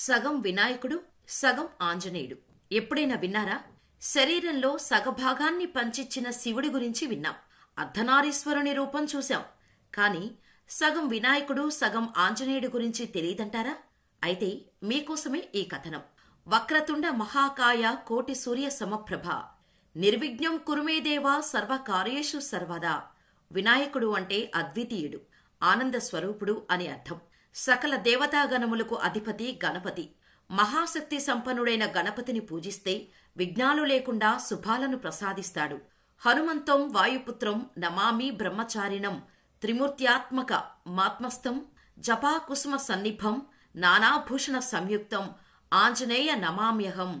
సగం వినాయకుడు సగం ఆంజనేయుడు. ఎప్పుడైనా విన్నారా? శరీరంలో సగభాగాన్ని పంచిచ్చిన శివుడి గురించి విన్నాం. అర్ధనారీశ్వరుని రూపం చూశాం. కాని సగం వినాయకుడు సగం ఆంజనేయుడు గురించి తెలియదంటారా? అయితే మీకోసమే ఈ కథనం. వక్రతుండ మహాకాయ కోటి సూర్య సమప్రభ. నిర్విఘ్నం కురుమేదేవా సర్వకార్యేషు సర్వదా. వినాయకుడు అంటే అద్వితీయుడు ఆనంద స్వరూపుడు అని అర్థం. సకల దేవతాగణములకు అధిపతి గణపతి. మహాశక్తి సంపన్నుడైన గణపతిని పూజిస్తే విఘ్నాలు లేకుండా శుభాలను ప్రసాదిస్తాడు. హనుమంతం వాయుపుత్రం నమామి బ్రహ్మచారిణం త్రిమూర్త్యాత్మక మాత్మస్థం జపాకుసుమ సన్నిభం నానాభూషణ సంయుక్తం ఆంజనేయ నమామ్యహం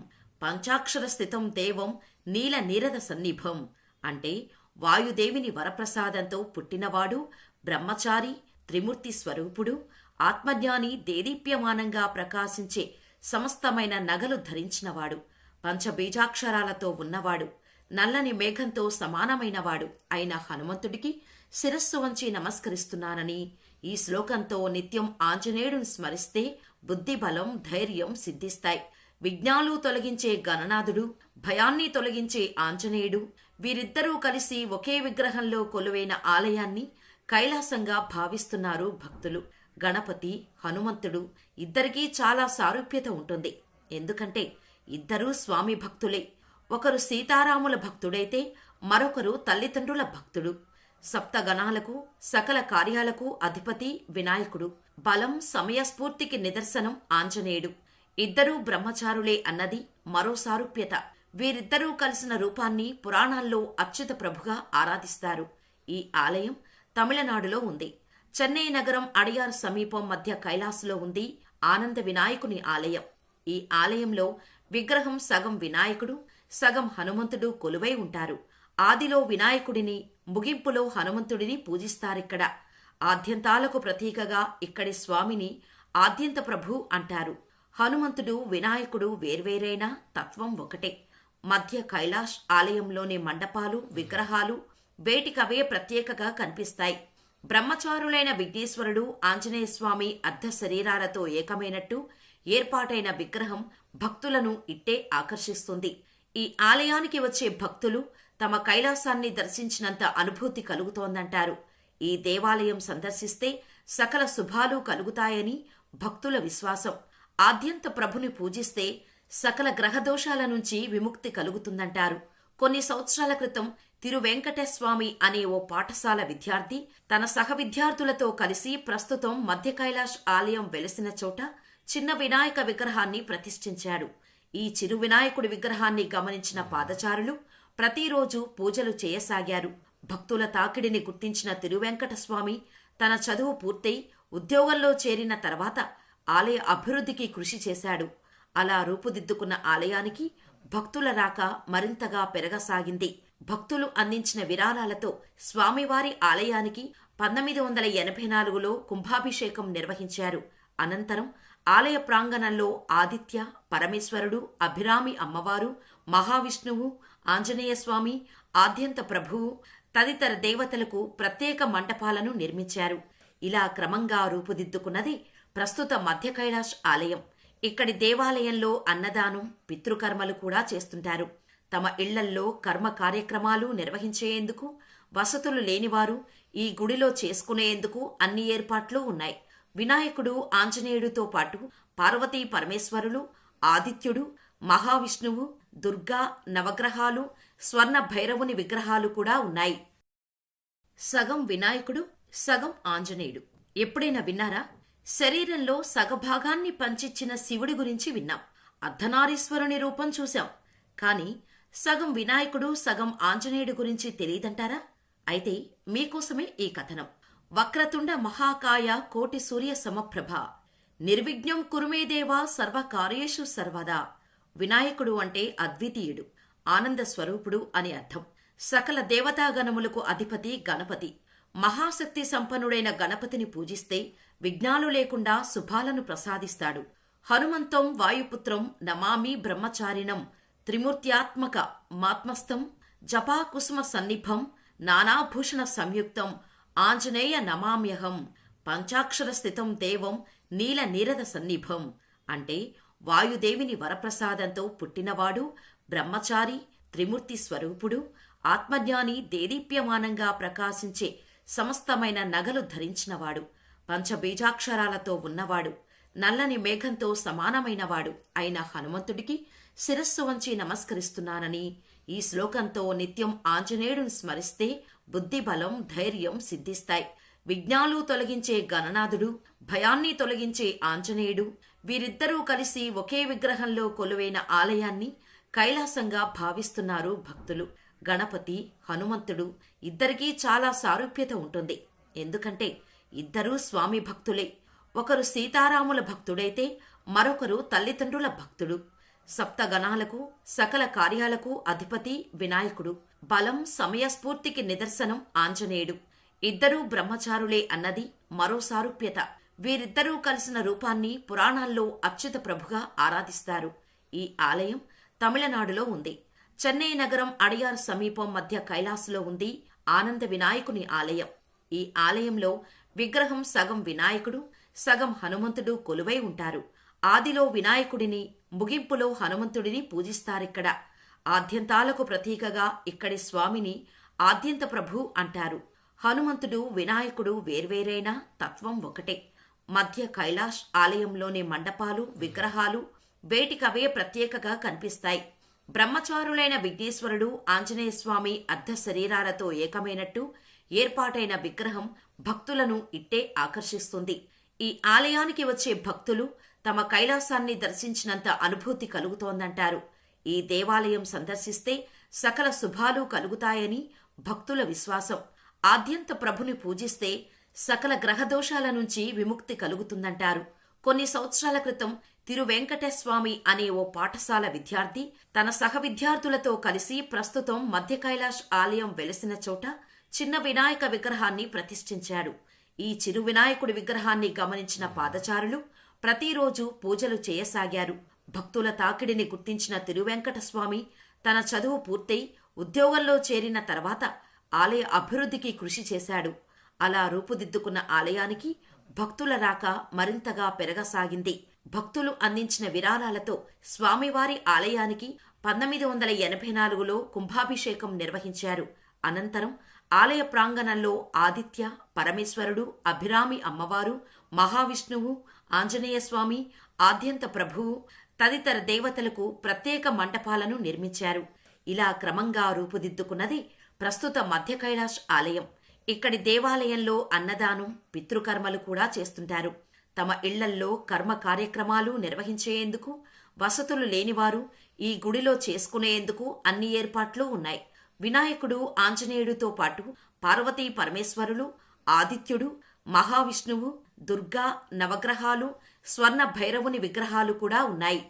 పంచాక్షర స్థితం దేవం నీల నీరద సన్నిభం అంటే వాయుదేవిని వరప్రసాదంతో పుట్టినవాడు బ్రహ్మచారి త్రిమూర్తి స్వరూపుడు ఆత్మజ్ఞాని దేదీప్యమానంగా ప్రకాశించే సమస్తమైన నగలు ధరించినవాడు పంచబీజాక్షరాలతో ఉన్నవాడు నల్లని మేఘంతో సమానమైనవాడు అయిన హనుమంతుడికి శిరస్సు వంచి నమస్కరిస్తున్నానని ఈ శ్లోకంతో నిత్యం ఆంజనేయుడిని స్మరిస్తే బుద్ధిబలం ధైర్యం సిద్ధిస్తాయి. విజ్ఞాలు తొలగించే గణనాథుడు భయాన్ని తొలగించే ఆంజనేయుడు వీరిద్దరూ కలిసి ఒకే విగ్రహంలో కొలువైన ఆలయాన్ని కైలాసంగా భావిస్తున్నారు భక్తులు. గణపతి హనుమంతుడు ఇద్దరికీ చాలా సారూప్యత ఉంటుంది. ఎందుకంటే ఇద్దరూ స్వామి భక్తులే. ఒకరు సీతారాముల భక్తుడైతే మరొకరు తల్లిదండ్రుల భక్తుడు. సప్తగణాలకు సకల కార్యాలకు అధిపతి వినాయకుడు. బలం సమయస్ఫూర్తికి నిదర్శనం ఆంజనేయుడు. ఇద్దరూ బ్రహ్మచారులే అన్నది మరో సారూప్యత. వీరిద్దరూ కలిసిన రూపాన్ని పురాణాల్లో అచ్యుత ప్రభుగా ఆరాధిస్తారు. ఈ ఆలయం తమిళనాడులో ఉంది. చెన్నై నగరం అడియార్ సమీపం మధ్య కైలాసులో ఉంది ఆనంద వినాయకుని ఆలయం. ఈ ఆలయంలో విగ్రహం సగం వినాయకుడు సగం హనుమంతుడు కొలువై ఉంటారు. ఆదిలో వినాయకుడిని ముగింపులో హనుమంతుడిని పూజిస్తారిక్కడ. ఆద్యంతాలకు ప్రతీకగా ఇక్కడి స్వామిని ఆద్యంత ప్రభు అంటారు. హనుమంతుడు వినాయకుడు వేర్వేరైనా తత్వం ఒకటే. మధ్య కైలాష్ ఆలయంలోని మండపాలు విగ్రహాలు వేటికవే ప్రత్యేకగా కనిపిస్తాయి. బ్రహ్మచారులైన విఘ్నేశ్వరుడు ఆంజనేయస్వామి అర్ధ శరీరాలతో ఏకమైనట్టు ఏర్పాటైన విగ్రహం భక్తులను ఇట్టే ఆకర్షిస్తుంది. ఈ ఆలయానికి వచ్చే భక్తులు తమ కైలాసాన్ని దర్శించినంత అనుభూతి కలుగుతోందంటారు. ఈ దేవాలయం సందర్శిస్తే సకల శుభాలు కలుగుతాయని భక్తుల విశ్వాసం. ఆద్యంత ప్రభుని పూజిస్తే సకల గ్రహదోషాల నుంచి విముక్తి కలుగుతుందంటారు. కొన్ని సంవత్సరాల క్రితం తిరువెంకటస్వామి అనే ఓ పాఠశాల విద్యార్థి తన సహ విద్యార్థులతో కలిసి ప్రస్తుతం మధ్య కైలాష్ ఆలయం వెలసిన చోట చిన్న వినాయక విగ్రహాన్ని ప్రతిష్ఠించాడు. ఈ చిరు వినాయకుడి విగ్రహాన్ని గమనించిన పాదచారులు ప్రతిరోజు పూజలు చేయసాగారు. భక్తుల తాకిడిని గుర్తించిన తిరువెంకటస్వామి తన చదువు పూర్తయి ఉద్యోగంలో చేరిన తర్వాత ఆలయ అభివృద్ధికి కృషి చేశాడు. అలా రూపుదిద్దుకున్న ఆలయానికి భక్తుల రాక మరింతగా పెరగసాగింది. భక్తులు అందించిన విరాళాలతో స్వామివారి ఆలయానికి పంతొమ్మిది వందల ఎనభై నాలుగులో కుంభాభిషేకం నిర్వహించారు. అనంతరం ఆలయ ప్రాంగణంలో ఆదిత్య పరమేశ్వరుడు అభిరామి అమ్మవారు మహావిష్ణువు ఆంజనేయస్వామి ఆద్యంత ప్రభువు తదితర దేవతలకు ప్రత్యేక మంటపాలను నిర్మించారు. ఇలా క్రమంగా రూపుదిద్దుకున్నది ప్రస్తుత మధ్య కైలాష్ ఆలయం. ఇక్కడి దేవాలయంలో అన్నదానం పితృకర్మలు కూడా చేస్తుంటారు. తమ ఇళ్ళల్లో కర్మ కార్యక్రమాలు నిర్వహించేందుకు వసతులు లేనివారు ఈ గుడిలో చేసుకునేందుకు అన్ని ఏర్పాట్లు ఉన్నాయి. వినాయకుడు ఆంజనేయుడితో పాటు పార్వతీ పరమేశ్వరులు ఆదిత్యుడు మహావిష్ణువు దుర్గా నవగ్రహాలు స్వర్ణ భైరవుని విగ్రహాలు కూడా ఉన్నాయి. సగం వినాయకుడు సగం ఆంజనేయుడు. ఎప్పుడైనా విన్నారా? శరీరంలో సగభాగాన్ని పంచిచ్చిన శివుడి గురించి విన్నాం. అర్ధనారీశ్వరుని రూపం చూశాం. కాని సగం వినాయకుడు సగం ఆంజనేయుడు గురించి తెలియదంటారా? అయితే మీకోసమే ఈ కథనం. వక్రతుండ మహాకాయ కోటి సూర్య సమప్రభ. నిర్విఘ్నం కురుమేదేవా సర్వకార్యేషు సర్వదా. వినాయకుడు అంటే అద్వితీయుడు ఆనంద స్వరూపుడు అని అర్థం. సకల దేవతాగణములకు అధిపతి గణపతి. మహాశక్తి సంపన్నుడైన గణపతిని పూజిస్తే విఘ్నాలు లేకుండా శుభాలను ప్రసాదిస్తాడు. హనుమంతం వాయుపుత్రం నమామి బ్రహ్మచారిణం త్రిమూర్త్యాత్మక మాత్మస్థం జపాకుసుమ సన్నిభం నానాభూషణ సంయుక్తం ఆంజనేయ నమామ్యహం పంచాక్షర స్థితం దేవం నీల నీరద సన్నిభం అంటే వాయుదేవిని వరప్రసాదంతో పుట్టినవాడు బ్రహ్మచారి త్రిమూర్తి స్వరూపుడు ఆత్మజ్ఞాని దేదీప్యమానంగా ప్రకాశించే సమస్తమైన నగలు ధరించినవాడు. పంచబీజాక్షరాలతో ఉన్నవాడు నల్లని మేఘంతో సమానమైనవాడు అయిన హనుమంతుడికి శిరస్సు వంచి నమస్కరిస్తున్నానని ఈ శ్లోకంతో నిత్యం ఆంజనేయుడిని స్మరిస్తే బుద్ధిబలం ధైర్యం సిద్ధిస్తాయి. విజ్ఞాలు తొలగించే గణనాథుడు భయాన్ని తొలగించే ఆంజనేయుడు వీరిద్దరూ కలిసి ఒకే విగ్రహంలో కొలువైన ఆలయాన్ని కైలాసంగా భావిస్తున్నారు భక్తులు. గణపతి హనుమంతుడు ఇద్దరికీ చాలా సారూప్యత ఉంటుంది. ఎందుకంటే ఇద్దరూ స్వామి భక్తులే. ఒకరు సీతారాముల భక్తుడైతే మరొకరు తల్లిదండ్రుల భక్తుడు. సప్తగణాలకు సకల కార్యాలకు అధిపతి వినాయకుడు. బలం సమయస్ఫూర్తికి నిదర్శనం ఆంజనేయుడు. ఇద్దరూ బ్రహ్మచారులే అన్నది మరో సారూప్యత. వీరిద్దరూ కలిసిన రూపాన్ని పురాణాల్లో అచ్యుత ప్రభుగా ఆరాధిస్తారు. ఈ ఆలయం తమిళనాడులో ఉంది. చెన్నై నగరం అడియార్ సమీపం మధ్య కైలాసులో ఉంది ఆనంద వినాయకుని ఆలయం. ఈ ఆలయంలో విగ్రహం సగం వినాయకుడు సగం హనుమంతుడు కొలువై ఉంటారు. ఆదిలో వినాయకుడిని ముగింపులో హనుమంతుడిని పూజిస్తారిక్కడ. ఆద్యంతాలకు ప్రతీకగా ఇక్కడి స్వామిని ఆద్యంత ప్రభు అంటారు. హనుమంతుడు వినాయకుడు వేర్వేరైనా తత్వం ఒకటే. మధ్య కైలాష్ ఆలయంలోని మండపాలు విగ్రహాలు వేటికవే ప్రత్యేకగా కనిపిస్తాయి. బ్రహ్మచారులైన విఘ్నేశ్వరుడు ఆంజనేయస్వామి అర్ధ శరీరాలతో ఏకమైనట్టు ఏర్పాటైన విగ్రహం భక్తులను ఇట్టే ఆకర్షిస్తుంది. ఈ ఆలయానికి వచ్చే భక్తులు తమ కైలాసాన్ని దర్శించినంత అనుభూతి కలుగుతోందంటారు. ఈ దేవాలయం సందర్శిస్తే సకల శుభాలు కలుగుతాయని భక్తుల విశ్వాసం. ఆద్యంత ప్రభుని పూజిస్తే సకల గ్రహదోషాల నుంచి విముక్తి కలుగుతుందంటారు. కొన్ని సంవత్సరాల క్రితం తిరువెంకటస్వామి అనే ఓ పాఠశాల విద్యార్థి తన సహ విద్యార్థులతో కలిసి ప్రస్తుతం మధ్య కైలాష్ ఆలయం వెలిసిన చోట చిన్న వినాయక విగ్రహాన్ని ప్రతిష్ఠించాడు. ఈ చిరు వినాయకుడి విగ్రహాన్ని గమనించిన పాదచారులు ప్రతిరోజు పూజలు చేయసాగారు. భక్తుల తాకిడిని గుర్తించిన తిరువెంకటస్వామి తన చదువు పూర్తయి ఉద్యోగంలో చేరిన తర్వాత ఆలయ అభివృద్ధికి కృషి చేశాడు. అలా రూపుదిద్దుకున్న ఆలయానికి భక్తుల రాక మరింతగా పెరగసాగింది. భక్తులు అందించిన విరాళాలతో స్వామివారి ఆలయానికి పంతొమ్మిది వందల ఎనభై నాలుగులో కుంభాభిషేకం నిర్వహించారు. అనంతరం ఆలయ ప్రాంగణంలో ఆదిత్య పరమేశ్వరుడు అభిరామి అమ్మవారు మహావిష్ణువు ఆంజనేయస్వామి ఆద్యంత ప్రభువు తదితర దేవతలకు ప్రత్యేక మంటపాలను నిర్మించారు. ఇలా క్రమంగా రూపుదిద్దుకున్నది ప్రస్తుత మధ్య కైలాష్ ఆలయం. ఇక్కడి దేవాలయంలో అన్నదానం పితృకర్మలు కూడా చేస్తుంటారు. తమ ఇళ్ళల్లో కర్మ కార్యక్రమాలు నిర్వహించేందుకు వసతులు లేనివారు ఈ గుడిలో చేసుకునేందుకు అన్ని ఏర్పాట్లు ఉన్నాయి. వినాయకుడు ఆంజనేయుడితో పాటు పార్వతీ పరమేశ్వరులు ఆదిత్యుడు మహావిష్ణువు దుర్గా నవగ్రహాలు స్వర్ణ భైరవుని విగ్రహాలు కూడా ఉన్నాయి.